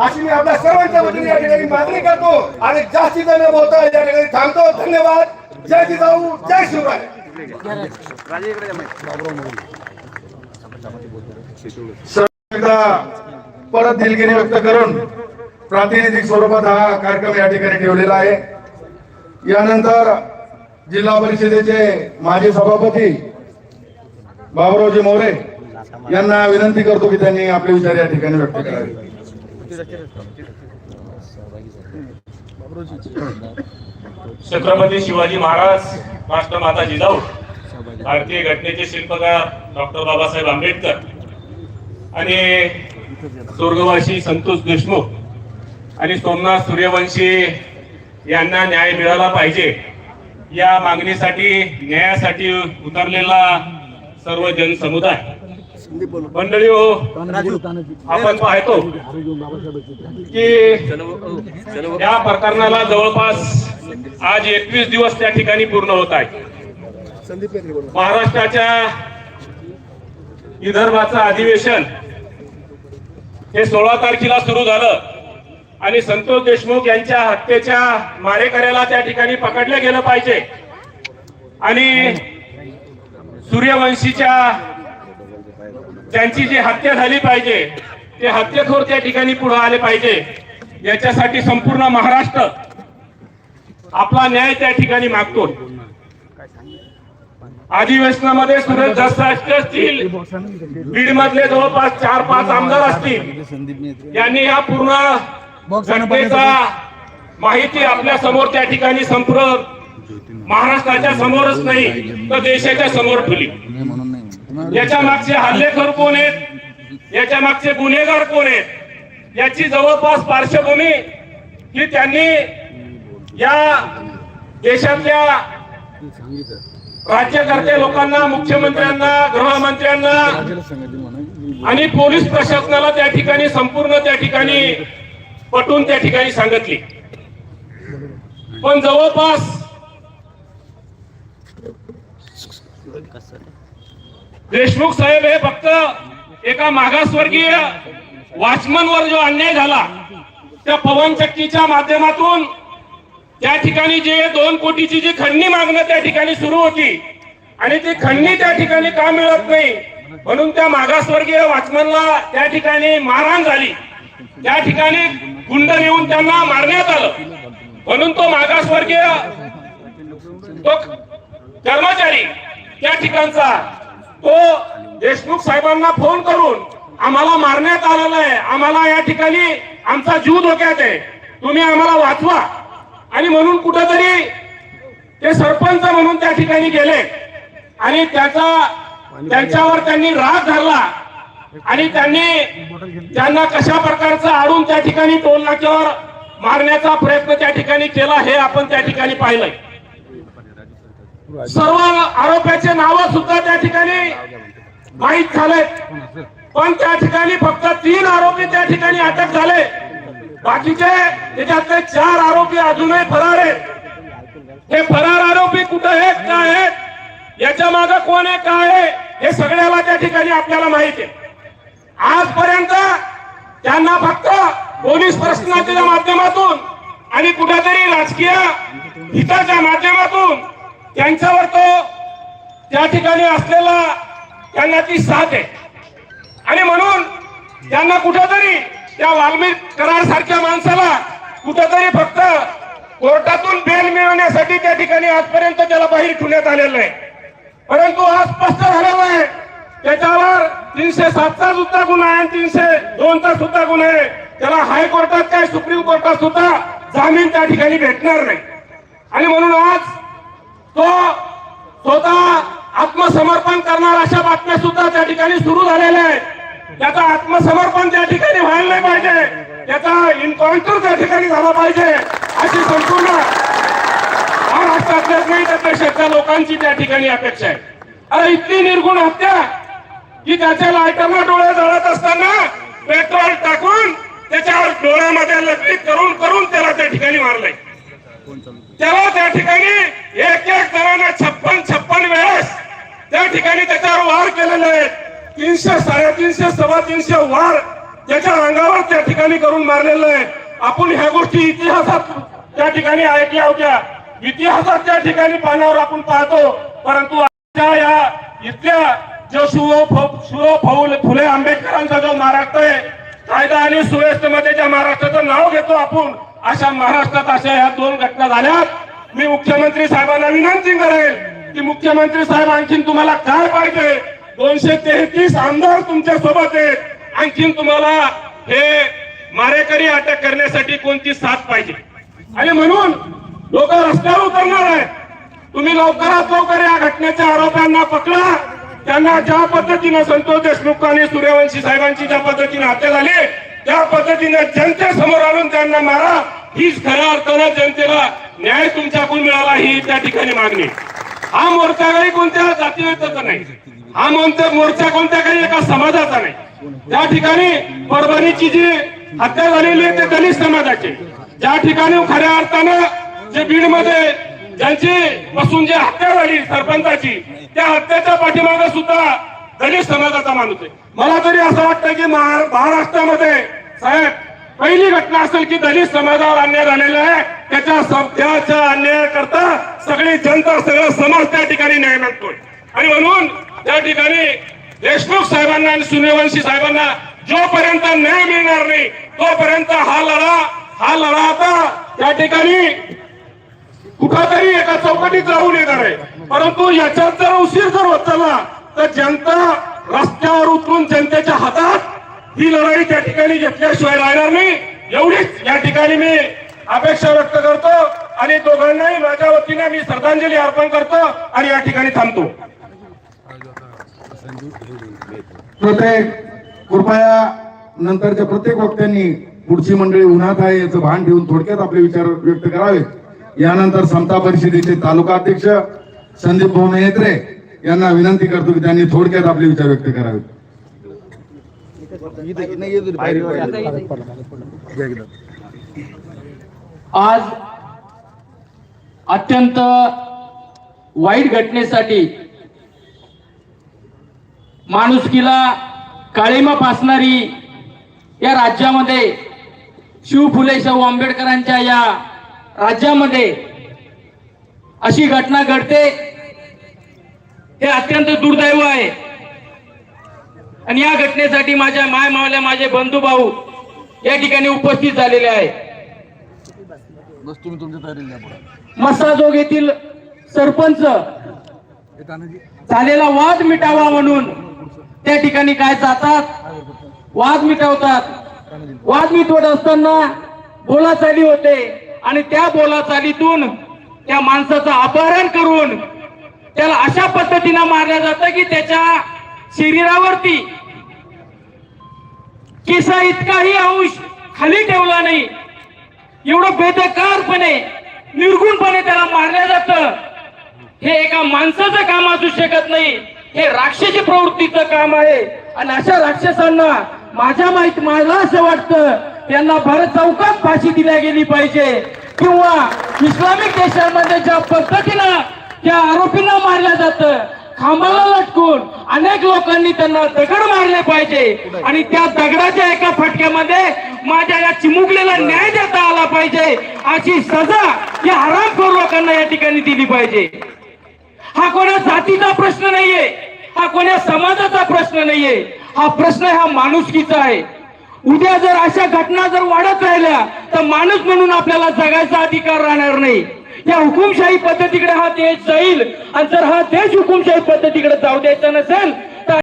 अशी मी आपल्या सर्वांच्या वतीने या ठिकाणी मागणी करतो आणि जास्तीत न बोलता या ठिकाणी थांबतो. धन्यवाद. जय जिजाऊ. जय शिवराय. परत दिलगिरी व्यक्त करून प्रातिनिधिक स्वरूपात हा कार्यक्रम या ठिकाणी ठेवलेला आहे. यानंतर जिल्हा परिषदेचे माजी सभापती बाबुरावजी मोरे यांना विनंती करतो की त्यांनी आपले विचार या ठिकाणी व्यक्त करावे. छत्रपती शिवाजी महाराज राष्ट्रमाता जिजाऊ भारतीय घटनेचे शिल्पकार डॉक्टर बाबासाहेब आंबेडकर आणि स्वर्गवासी संतोष देशमुख आणि सोमनाथ सूर्यवंशी यांना न्याय मिळाला पाहिजे या मागणीसाठी न्यायासाठी उतरलेला सर्व जनसमुदाय. मंडळी हो आपण पाहतो की या प्रकरणाला जवळपास आज एकवीस दिवस त्या ठिकाणी पूर्ण होत आहे. महाराष्ट्राच्या विदर्भाचं अधिवेशन हे सोळा तारखेला सुरू झालं आणि संतोष देशमुख यांच्या हत्येच्या मारेकऱ्याला त्या ठिकाणी पकडलं गेलं पाहिजे. आणि सूर्यवंशीच्या त्यांची जी हत्या झाली पाहिजे ते हत्येखोर त्या ठिकाणी पुढे आले पाहिजे. याच्यासाठी संपूर्ण महाराष्ट्र आपला न्याय त्या ठिकाणी मागतो. अधिवेशनामध्ये सुरेश दसराष्ट्र असतील बीड मधले जवळपास चार पाच आमदार असतील. यांनी या पूर्ण घटनेचा माहिती आपल्यासमोर त्या ठिकाणी संपूर्ण महाराष्ट्राच्या समोरच नाही तर देशाच्या समोर ठेवली. याच्या मागचे हल्लेखोर कोण आहेत? याच्या मागचे गुन्हेगार कोण आहेत? याची जवळपास पार्श्वभूमी ही त्यांनी या देशातल्या राज्यकर्ते लोकांना मुख्यमंत्र्यांना गृहमंत्र्यांना आणि पोलीस प्रशासनाला त्या ठिकाणी संपूर्ण त्या ठिकाणी पटवून त्या ठिकाणी सांगितली. पण जवळपास देशमुख साहेब हे फक्त एका मागासवर्गीय वाचमनवर जो अन्याय झाला त्या पवनचक्कीच्या माध्यमातून त्या ठिकाणी जे दोन कोटीची जी खंडणी मागणं त्या ठिकाणी सुरू होती आणि ती खंडणी त्या ठिकाणी का मिळत नाही म्हणून त्या मागासवर्गीय वाचमनला त्या ठिकाणी मारहाण झाली. त्या ठिकाणी गुंड नेऊन त्यांना मारण्यात आलं. म्हणून तो मागासवर्गीय तो कर्मचारी त्या ठिकाणचा तो देशमुख साहेबांना फोन करून आम्हाला मारण्यात आलेलं आहे आम्हाला या ठिकाणी आमचा जीव धोक्यात आहे. तुम्ही आम्हाला वाचवा. आणि म्हणून कुठंतरी ते सरपंच म्हणून त्या ठिकाणी गेले. आणि त्याचा त्यांच्यावर त्यांनी राग धरला. आणि त्यांनी त्यांना कशा प्रकारचं आडून त्या ठिकाणी टोल नाक्यावर मारण्याचा प्रयत्न त्या ठिकाणी केला हे आपण त्या ठिकाणी पाहिलंय. सर्व आरोप्याचे नाव सुद्धा त्या ठिकाणी माहीत झाले पण त्या ठिकाणी फक्त तीन आरोपी त्या ठिकाणी अटक झाले. बाकीचे त्याच्यातले चार आरोपी अजूनही फरार आहेत. हे फरार आरोपी कुठे आहेत काय आहेत याच्या मागे कोण आहे काय आहे हे सगळ्याला त्या ठिकाणी आपल्याला माहिती आहे. आजपर्यंत त्यांना फक्त पोलीस प्रशासनाच्या माध्यमातून आणि कुठेतरी राजकीय हिताच्या माध्यमातून त्यांच्यावर तो त्या ठिकाणी असलेला त्यांना ती साथ आहे. आणि म्हणून त्यांना कुठेतरी त्या वाल्मिक करार सारख्या माणसाला कुठेतरी फक्त कोर्टातून बेल मिळवण्यासाठी त्या ठिकाणी आजपर्यंत त्याला बाहेर ठेवण्यात आलेलं आहे. परंतु आज स्पष्ट झालेलं आहे. त्याच्यावर तीनशे सातचा सुद्धा गुन्हा आहे आणि तीनशे दोनचा सुद्धा गुन्हा आहे. त्याला हायकोर्टात काय सुप्रीम कोर्टात सुद्धा जामीन त्या ठिकाणी भेटणार नाही. आणि म्हणून आज तो स्वतः आत्मसमर्पण करणार अशा बातम्या सुद्धा त्या ठिकाणी सुरू झालेल्या आहेत. त्याचं आत्मसमर्पण त्या ठिकाणी व्हायला नाही पाहिजे. त्याचा इन्काउंटर त्या ठिकाणी झाला पाहिजे. अशी संपूर्ण महाराष्ट्रातल्याच नाही तर देशातल्या लोकांची त्या ठिकाणी अपेक्षा आहे. अरे इतकी निर्गुण हत्या की त्याच्या लायटरला डोळे जळत असताना पेट्रोल टाकून त्याच्यावर डोळ्यामध्ये लपीत करून करून त्याला त्या ठिकाणी मारलंय. तेव्हा त्या ठिकाणी एक एक जणांना छप्पन छप्पन वेळेस त्या ठिकाणी त्याच्यावर वार केलेले आहेत. तीनशे साडेतीनशे सव्वा तीनशे वार त्याच्या अंगावर त्या ठिकाणी करून मारलेलं आहे आपण ह्या गोष्टी इतिहासात त्या ठिकाणी ऐकल्या होत्या. इतिहासात त्या ठिकाणी पानावर आपण पाहतो परंतु आजच्या या इथल्या जो शिव शिव फौल फुले आंबेडकरांचा जो महाराष्ट्र आहे कायदा आणि सुव्यवस्थेमध्ये ज्या महाराष्ट्राचं नाव घेतो आपण अशा महाराष्ट्रात अशा या दोन घटना झाल्या मी मुख्यमंत्री साहेबांना विनंती करेल की मुख्यमंत्री साहेब आणखीन तुम्हाला काय पाहिजे? दोनशे तेहतीस आमदार तुमच्यासोबत आहेत. आणखीन तुम्हाला हे मारेकरी अटक करण्यासाठी कोणती साथ पाहिजे? आणि म्हणून लोक रस्त्यावर उतरणार आहेत. तुम्ही लवकरात लवकर या घटनेच्या आरोपांना पकडा. त्यांना ज्या पद्धतीनं संतोष देशमुख आणि सूर्यवंशी साहेबांची ज्या पद्धतीने हत्या झाली त्या पद्धतीने जनतेसमोर आणून त्यांना मारा. हीच खऱ्या अर्थानं जनतेला न्याय तुमच्याकडून मिळाला ही त्या ठिकाणी मागणी. हा मोर्चा काही कोणत्या जातीवेताचा नाही. हा मोर्चा मोर्चा कोणत्या काही एका समाजाचा नाही. त्या ठिकाणी परभणीची जी हत्या झालेली आहे ते दलित समाजाची. ज्या ठिकाणी खऱ्या अर्थानं जे बीडमध्ये ज्यांची पासून जी हत्या झाली सरपंचाची त्या हत्येच्या पाठीमागे सुद्धा दलित समाजाचा माणूस आहे. मला तरी असं वाटतं की महाराष्ट्रामध्ये साहेब पहिली घटना असेल की दलित समाजावर अन्याय झालेला आहे. त्याच्या सध्याच्या अन्याय करता सगळी जनता सगळं समाज त्या ठिकाणी न्याय मागतोय. आणि म्हणून त्या ठिकाणी देशमुख साहेबांना आणि सूर्यवंशी साहेबांना जोपर्यंत न्याय मिळणार नाही तोपर्यंत हा लढा हा लढा आता त्या ठिकाणी कुठंतरी एका चौकटीत राहून येणार आहे. परंतु याच्यात जर उशीर जर होत चालला तर जनता रस्त्यावर उतरून जनतेच्या हातात ही लढाई त्या ठिकाणी घेतल्याशिवाय राहणार नाही. एवढीच या ठिकाणी मी अपेक्षा व्यक्त करतो आणि दोघांनाही माझ्या वतीने मी श्रद्धांजली अर्पण करतो आणि या ठिकाणी थांबतो. प्रत्येक कृपया नंतरच्या प्रत्येक वक्त्यांनी पुढची मंडळी उन्हात आहे याचं भान ठेवून थोडक्यात आपले विचार व्यक्त करावेत. यानंतर समता परिषदेचे तालुका अध्यक्ष संदीप भाऊ मेहत्रे यांना विनंती करतो की त्यांनी थोडक्यात आपले विचार व्यक्त करावे. आज अत्यंत वाईट घटनेसाठी माणुसकीला काळीमा फासणारी या राज्यामध्ये शिव फुले शाहू आंबेडकरांच्या या राज्यामध्ये अशी घटना घडते. हे अत्यंत दुर्दैव आहे. आणि या घटनेसाठी माझ्या माय मावल्या माझे बंधू भाऊ या ठिकाणी उपस्थित झालेले आहे. मसाजोग येथील सरपंच झालेला वाद मिटावा म्हणून त्या ठिकाणी काय जातात? वाद मिटवतात. वाद मिटवत असताना बोलाचाली होते. आणि त्या बोलाचालीतून त्या माणसाचं अपहरण करून त्याला अशा पद्धतीनं मारलं जातं की त्याच्या शरीरावरती केसा इतकाही अंश खाली ठेवला नाही एवढं बेदकारपणे निर्गुणपणे त्याला मारलं जातं. हे एका माणसाचं काम असू शकत नाही हे राक्षसी प्रवृत्तीचं काम आहे. आणि अशा राक्षसांना माझ्या माहीत मला असं वाटतं त्यांना भारत चौकात फाशी दिल्या गेली पाहिजे. किंवा इस्लामिक देशांमध्ये ज्या पद्धतीनं त्या आरोपींना मारलं जातं. खांबाला लटकून अनेक लोकांनी त्यांना दगड मारले पाहिजे. आणि त्या दगडाच्या एका फटक्यामध्ये माझ्या या चिमुकलेला न्याय देता आला पाहिजे. अशी सजा या हरामखोर लोकांना या ठिकाणी दिली पाहिजे. हा कोणा जातीचा प्रश्न नाहीये. हा कोण्या समाजाचा प्रश्न नाहीये. हा प्रश्न हा माणुसकीचा आहे. उद्या जर अशा घटना जर वाढत राहिल्या तर माणूस म्हणून आपल्याला जगायचा अधिकार राहणार नाही. या हुकुमशाही पद्धतीकडे हा देश जाईल. आणि जर हा देश हुकुमशाही पद्धतीकडे जाऊ द्यायचा नसेल